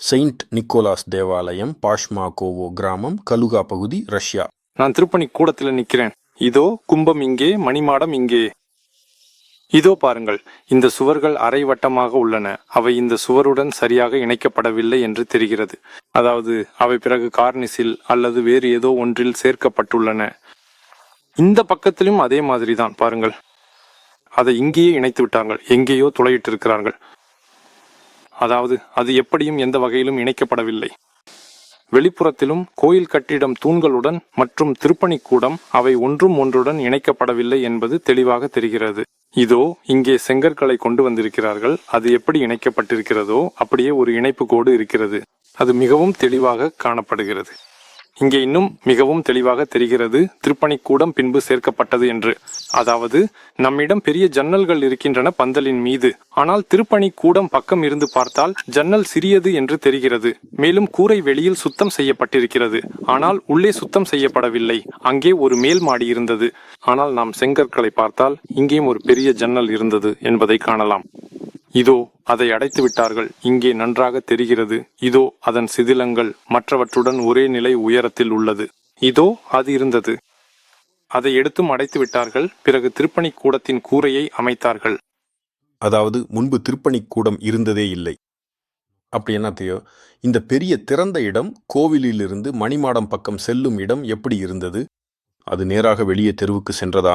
Saint Nicholas தேவாலயம் பாஷ்மாகோவோ கிராமம் Kaluga பகுதி ரஷ்யா. நான் திருப்பணி கூடத்தில் நிக்கிறேன். இதோ கும்பம் இங்கே மணிமாடம் இங்கே. இதோ பாருங்கள் இந்த சுவர்கள் அரை வட்டமாக உள்ளன. அவை இந்த சுவருடன் சரியாக இணைக்கப்படவில்லை என்று தெரிகிறது. அதாவது அவை பிறகு கார்னிஸில் அல்லது வேறு ஏதோ ஒன்றில் சேர்க்கப்பட்டுள்ளன. இந்த பக்கத்திலும் அதே மாதிரிதான் பாருங்கள். அதை இங்கேயே இணைத்து விட்டார்கள். எங்கேயோ துளையிட்டு இருக்கிறார்கள் அதாவது அது எப்படியும் எந்த வகையிலும் இணைக்கப்படவில்லை. வெளிப்புறத்திலும் கோயில் கட்டிடம் தூண்களுடன் மற்றும் திருப்பணிக்கூடம் அவை ஒன்றும் ஒன்றுடன் இணைக்கப்படவில்லை என்பது தெளிவாக தெரிகிறது. இதோ இங்கே செங்கற்களை கொண்டு வந்திருக்கிறார்கள். அது எப்படி இணைக்கப்பட்டிருக்கிறதோ அப்படியே ஒரு இணைப்பு கோடு இருக்கிறது. அது மிகவும் தெளிவாக காணப்படுகிறது. இங்கே இன்னும் மிகவும் தெளிவாக தெரிகிறது திருப்பணிக்கூடம் பின்பு சேர்க்கப்பட்டது என்று. அதாவது நம்மிடம் பெரிய ஜன்னல்கள் இருக்கின்றன பந்தலின் மீது. ஆனால் திருப்பணிக்கூடம் பக்கம் இருந்து பார்த்தால் ஜன்னல் சிறியது என்று தெரிகிறது. மேலும் கூரை வெளியில் சுத்தம் செய்யப்பட்டிருக்கிறது. ஆனால் உள்ளே சுத்தம் செய்யப்படவில்லை. அங்கே ஒரு மேல் மாடி இருந்தது. ஆனால் நாம் செங்கற்களை பார்த்தால் இங்கேயும் ஒரு பெரிய ஜன்னல் இருந்தது என்பதை காணலாம். இதோ அதை அடைத்து விட்டார்கள். இங்கே நன்றாக தெரிகிறது. இதோ அதன் சிதிலங்கள் மற்றவற்றுடன் ஒரே நிலை உயரத்தில் உள்ளது. இதோ அது இருந்தது. அதை எடுத்தும் அடைத்து விட்டார்கள். பிறகு திருப்பணி கூடத்தின் கூரையை அமைத்தார்கள். அதாவது முன்பு திருப்பணி கூடம் இருந்ததே இல்லை. அப்படி என்ன தெரியும் இந்த பெரிய திறந்த இடம் கோவிலிலிருந்து மணிமாடம் பக்கம் செல்லும் இடம் எப்படி இருந்தது? அது நேராக வெளியே தெருவுக்கு சென்றதா?